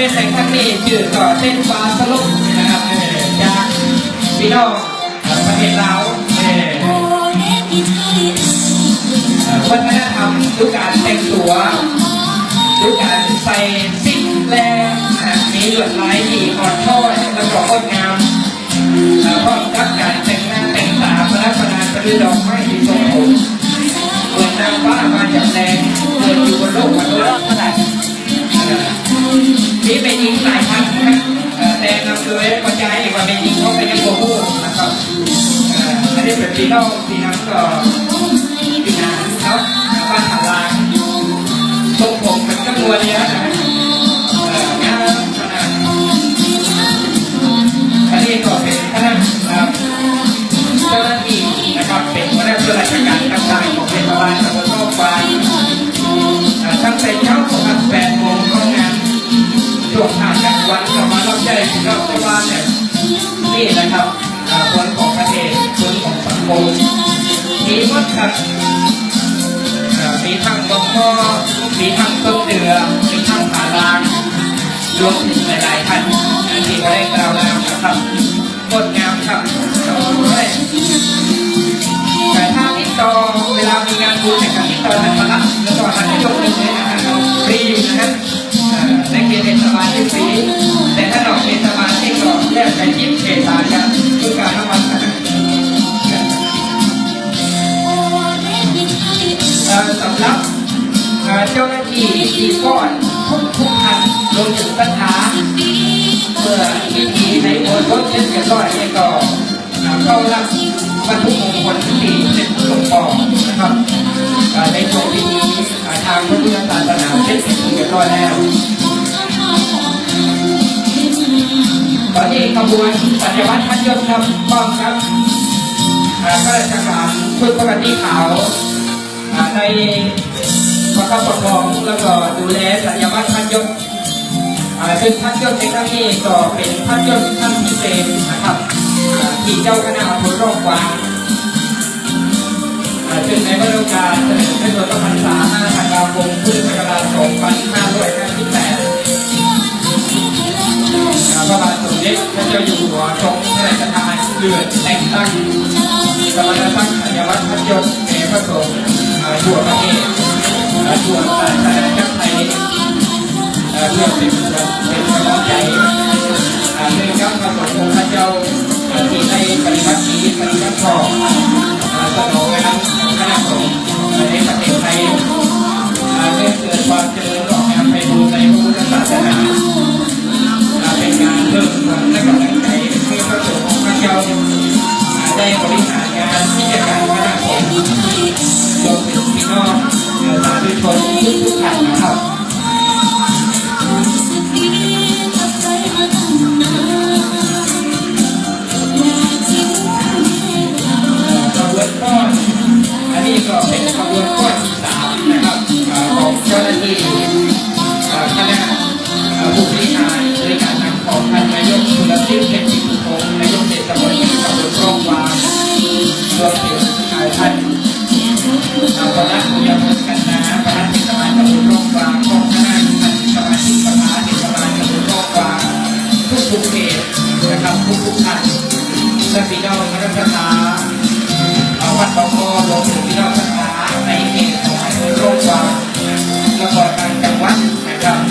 เต้นในครั้งนี้ชื่อต่อเต้นฟ้าสลุกนะครับเออจากพี่น้องประเทศลาวเออวัฒนธรรมดูการแต่งตัวดูการใส่ซิกแลอะมีลวดลายที่อ่อนช้อยแล้วก็งดงามพร้อมกับการ นี่เป็นยิงหลายครั้งแต่นำโดยปัจจัยว่าเป็นยิงเขาเป็นยังโกโก้นะครับอันนี้เป็นปีนอกปีนั้นก็ปีนานครับบ้านถาลางทรงผมเป็นจำนวนเยอะนะางจากลับมารอบใช้เราเพราะว่าเนี่ยนี่นะครับอ่าคนของประเทศคนของสังคมมีหมดครับมีทั้งบกมอมีทั้งต้นเดือมีทั้งผาลางรวมถึงหลายๆท่านที่ได้กล่าวแล้วนะครับงดงาน เจ้าหน้าที่ที่ก้อนทุกทุกท่านรวมถึงปัญหาเมื่อพิธีในโบสถ์รถเช่นกันร้อยเนี่อเข้ารับบรรทุกมงคลที่เป็นหลวงพ่อนะครับในช่วงพิธีทางพระพุทธศาสนาเช่นเป็นที่เรียบร้อยแล้วตอนนี้ขบวนปัจจุบันพันยศครับพร้อมครับข้าราชการชุดปกติขาวอ่าใน ประคับประคองแล้วก็ดูแลสัญญาบัตรพันยศซึ่งพันยศในครั้งนี้ก็เป็นพันยศท่านพิเศษนะครับที่เจ้าคณะอำเภอร่องกวางซึ่งในวันโอกาสเฉลิมพระชนมพรรษา5ธันวาคมพุทธศักราช2558พระบาทสมเด็จพระเจ้าอยู่หัวทรงพระราชทานเลือดแต่งตั้งสมณศักดิ์อัญวัฒน์พัฒยศ งฆ์องค์พราที่ได้ปฏิบัติดีปฏิบัติชอบเอ่อสนองงานคณะสงฆ์ในประเทศไทยเพื่อเกิดความเจริญรอบงามไปดูในพระพุทธศาสนาเป็นงานเพิ่มความและกำลังใจให้พระสงฆ์ของพระเจ้าได้บริหารงานที่จะการคณะสงฆ์ พื่อนพี่น้องพระศาสนาเอาวัดบางมอลงสู่พี่น้องศาสนาในเขตของร่วภควาจน์จังหกัดจังหวัดนะครับ